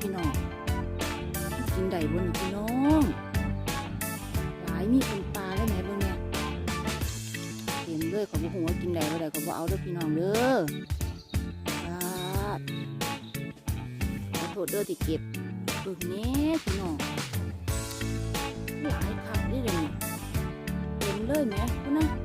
พี่น้องกินได้บนพี่น้องหลายมีเป็นปลาแล้วแหมเบิ่งเนี่ยเต็มเลยขอบ่ฮู้ว่ากินได้บ่ได้ก็บ่เอาเด้อพี่น้องเด้อขอโทษเด้อที่เก็บเบิ่งแน่พี่น้องหลายคักเด้เดี๋ยเต็มเลยแหมพุ่นนะ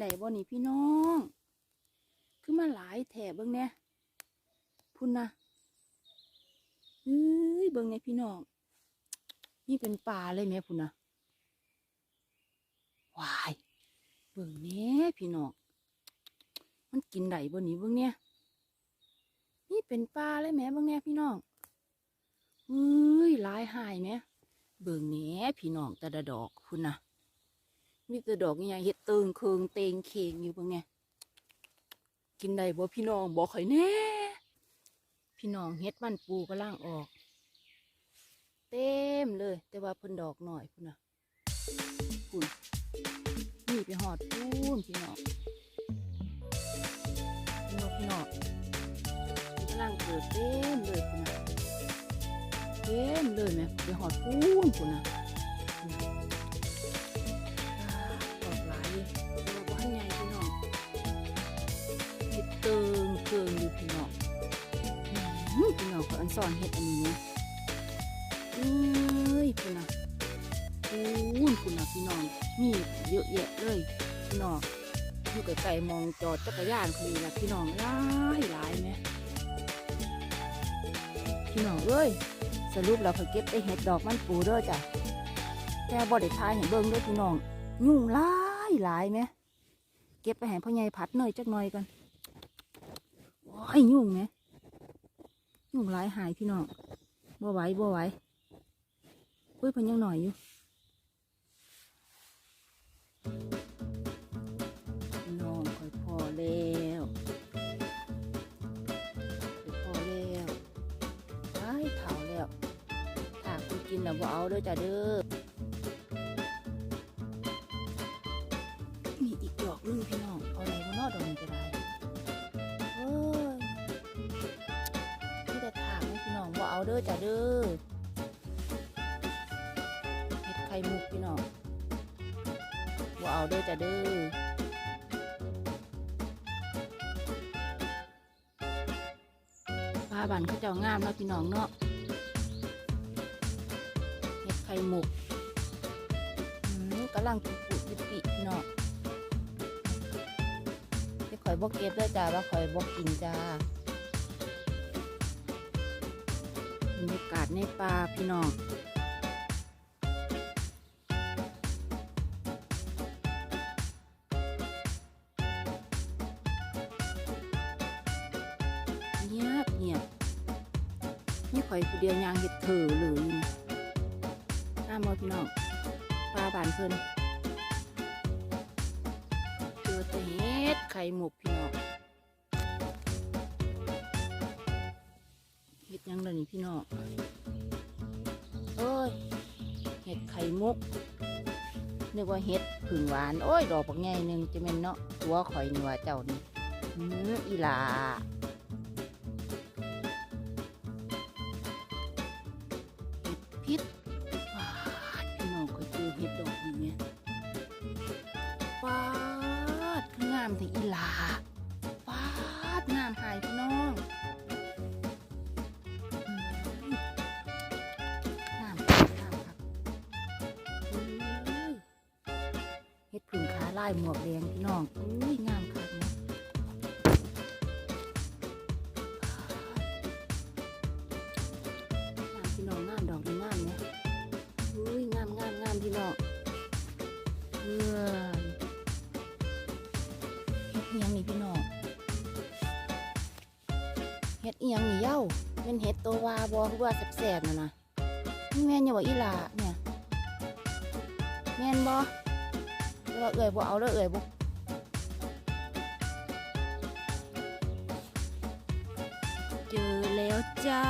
ได้บ่นี่พี่น้อง คือมาหลายแถบเบิ่งเนี่ยพุ่นนะเอ้ยเบิ่งในพี่น้อง นี่เป็นปลาเลยแม่พุ่นนะวายเบิ่งแหน่พี่น้อง มันกินได้บ่นี่เบิ่งเนี่ยนี่เป็นปลาเลยแม่เบิ่งแหน่พี่น้องเอ้ยลายหายแหม่เบิ่งแหน่พี่น้องแต่ดอกพุ่นนะ มีแต่ดอกนี่ยังเฮ็ดเติงเคืองเตงเคงอยู่เบิ่งเนี่ยกินได้บ่พี่น้องบอกข่อยแน่พี่น้องเฮ็ดบ้านปูกำลังออก เต็มเลย แต่ว่าเพิ่นดอกหน่อยพุ่นน่ะพุ่นนี่ไปหอดปูนพี่น้องพี่น้องพี่น้องกำลังเกิดเต็มเลยพุ่นน่ะเต็มเลยแม่ไปหอดปูนพุ่นน่ะ สอนเห็ดอันนี้นะเอ้ยคุณน่ะปูนคุณน่ะพี่น้องมีเยอะแยะเลยพี่น้องอยู่ไกลๆมองจอดจักรยานคือละพี่น้องหลายหลายไหมพี่น้องเอ้ยสรุปเราเคยเก็บได้เห็ดดอกมันปูเด้อจ้ะแต่บ่ได้ทายเห็นเบิ่งด้วยพี่น้อง ยุ่งหลายหลายไหมเก็บไปให้พ่อใหญ่พัดหน่อยจักหน่อยก่อนโอ้ยยุ่งไหม ยุงหลายหายพี่น้องบ่ไหวบ่ไหวเฮ้ยเพิ่นยังหน่อยอยู่น้องค่อยพอแล้วพอแล้วไอ้เผาแล้วถ้าคุณกินแล้วบ่เอาเด้อจ้ะเด้อ องว่าเด้อจ้ะเด้อเห็ดไข่มุกพี่น้องว่าเอาเด้อจ้ะเด้อปลาบันเขาเจ้างามเนาะพี่น้องเนาะเห็ดไข่มุกกำลังปุปุปิปิพี่น้องที่ข่อยบอกเก็บเด้อจ้าว่าข่อยบอกกินจ้า ในป่าพี่น้องเงียบเงียบนี่ข่อยผู้เดียวยางเห็ดเถอเลยนี่น้ามอพี่น้องปลาบานเพิ่นเจอแต่เห็ดไข่หมกพี่น้อง ยังเลยนี่พี่น้องเอ้ย เห็ดไข่มุกนึกว่าเห็ดผึ่งหวาน โอ้ย ดอกบักใหญ่หนึ่งจะเป็นเนาะตัวข่อยหนัวเจ้านี่อืออีหลาายหมวกแดงพี่น้องอุ้ยงามคักเนาะพี่น้องงามดอกนี้งามเนี่ยอุ้ยงามงามงามพี่น้องเอื้อยเฮ็ดอิหยังนี่พี่น้องเฮ็ดอียังนี่เย้าเป็นเฮ็ดตัววาบอคือว่าแสบๆน่ะนะแม่นอยู่ว่าอีหลาเนี่ยแม่นบ่ ว่าเอ่ยบ่เอาแล้วเอ่ยบ่เจอแล้วจ้า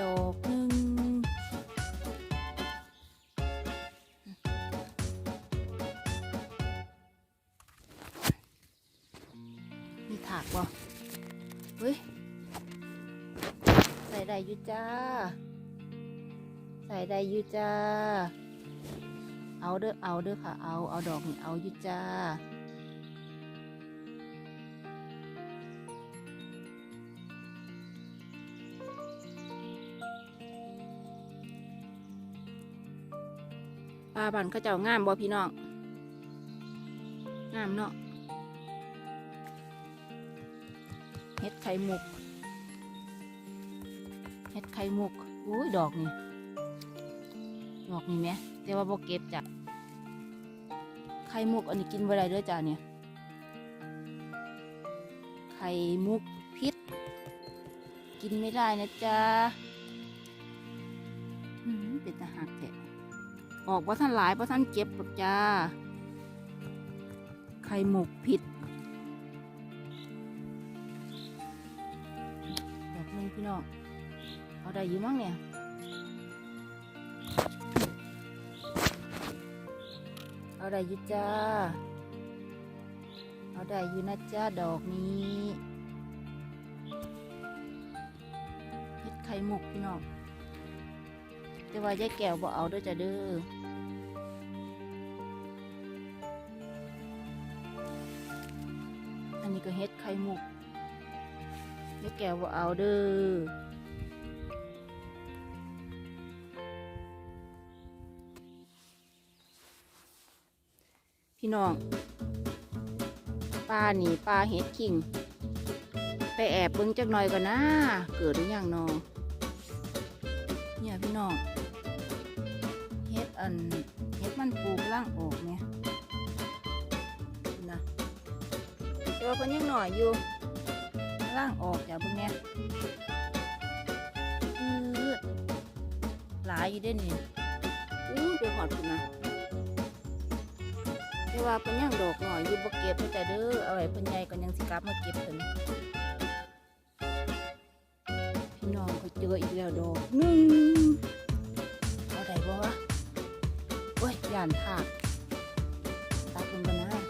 ดอกหนึ่งมีถากบ่เฮ้ย ใส่ได้อยู่จ้า ใส่ได้อยู่จ้า เอาเด้อเอาเด้อค่ะ เอาเอาดอกนี่เอาอยู่จ้าปลาบันเขาเจ้างามบ่พี่น้องงามเนาะเฮ็ดไข่มุกเฮ็ดไข่มุกโอ้ยดอกนี่ดอกนี่แหมแต่ว่าบ่เก็บจ้ะ ไข่มุกอันนี้กินบ่ได้ด้อจ้าเนี่ยไข่มุกพิษ กินไม่ได้นะจ๊ะอืมเป็นตาหักแท้ออกว่าท่านหลายว่าะท่านเก็บหรอกจ้า ไข่มุกพิษดอกหนึงพี่น้องเอาได้อยู่มั้งเนี่ย เอาได้ยู่จ้า เอาได้ยูนะจ้าดอกนี้เฮ็ดไข่มุกพี่น้องแต่ว่ายายแก้วบ่เอาด้วยจ้ะเด้ออันนี้ก็เฮ็ดไข่มุกยายแก้วบ่เอาเด้อ พี่น้องปลานี่ปลาเห็ดคิง ไปแอบเบิ้งจักหน่อยก่อนนะ เกิดหรือยังนอเนี่ยพี่น้องเห็ดอันเห็ดมันปลูกล่างออกเนี่ยนะแต่ว่าเพิ่นยังหน่อยอยู่ล่างออกจากเบิ่งเนี่ยหลายอยู่เด้นี่อู้ไปหอดคุณนะ ว่าเพิ่นยังดอกหน่อยอยู่บ่เก็บเด้อจ้ะเด้อเอาไว้เพิ่นใหญ่ก็ยังสิกลับมาเก็บเพิ่นพี่น้องก็เจออีกแล้วดอกหนึงเอาได้บ่วะโอ้ยย่านทากตัดลงกันนะ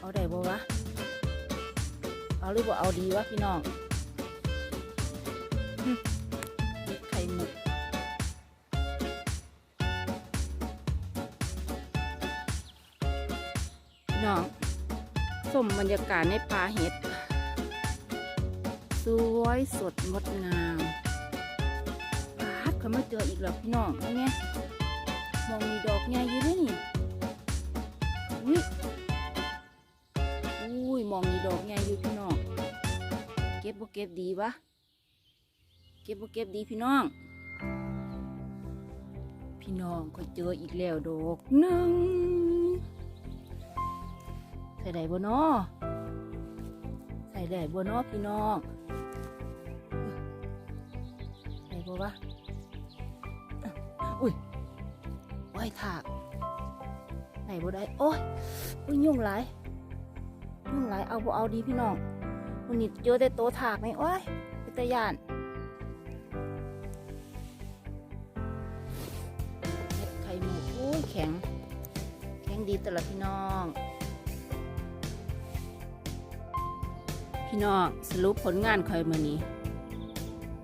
เอาได้บ่วะเอาหรือบ่เอาดีวะพี่น้อง น้องสมบรรยากาศในป่าเห็ด สวยสดงดงามปาดเขามาเจออีกแล้วพี่น้องว่ไงมองมีดอกใหญ่อยู่ด้วยนี่อุ้ยอุ้ยมองมีดอกใหญ่อยู่พี่น้องเก็บบ่เก็บดีวะเก็บบ่เก็บดีพี่น้อง พี่น้องก็เจออีกแล้วดอกหนึ่ง ใส่ได้บ่นอใส่ได้บ่นอพี่น้องใส่บ่วะอุ้ยไว้ถากใส่บ่ได้โอ้ยอุ้ยยุ่งหลายยุ่งหลายเอาบ่เอาดีพี่น้องวันนี้เจอแต่โตถากไหมโอ้ยเป็นตะยานไข่หมูอุ้ยแข็งแข็งดีตลอดพี่น้อง พี่น้องสรุปผลงานคอยมือนี้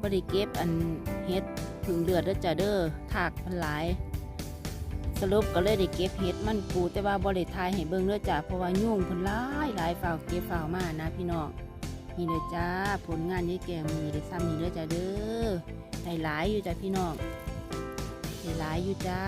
บริเก็บอันเฮ็ดผึ่งเดือดเด้อจ้าเด้อถากมันหลาย สรุปก็เลยได้เก็บเฮ็ดมันปูแต่ว่าบริทายให้เบิ่งเด้อจ้าเพราะว่ายุ่งเพิ่นหลายหลายฝ่าวเก็บฝ่าวมานะพี่น้องนี่เด้อจ้าผลงานนี้แกมีได้ซ้ำนี่เด้อจ้าเด้อได้หลายอยู่จ้าพี่น้องได้หลายอยู่จ้า